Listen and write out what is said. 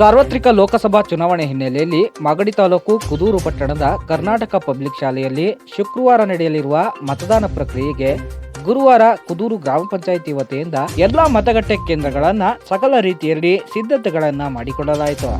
ಸಾರ್ವತ್ರಿಕ ಲೋಕಸಭಾ ಚುನಾವಣೆ ಹಿನ್ನೆಲೆಯಲ್ಲಿ ಮಾಗಡಿ ತಾಲೂಕು ಕುದೂರು ಪಟ್ಟಣದ ಕರ್ನಾಟಕ ಪಬ್ಲಿಕ್ ಶಾಲೆಯಲ್ಲಿ ಶುಕ್ರವಾರ ನಡೆಯಲಿರುವ ಮತದಾನ ಪ್ರಕ್ರಿಯೆಗೆ ಗುರುವಾರ ಕುದೂರು ಗ್ರಾಮ ಪಂಚಾಯಿತಿ ವತಿಯಿಂದ ಎಲ್ಲಾ ಮತಗಟ್ಟೆ ಕೇಂದ್ರಗಳನ್ನು ಸಕಲ ರೀತಿಯಲ್ಲಿ ಸಿದ್ಧತೆಗಳನ್ನು ಮಾಡಿಕೊಳ್ಳಲಾಯಿತು.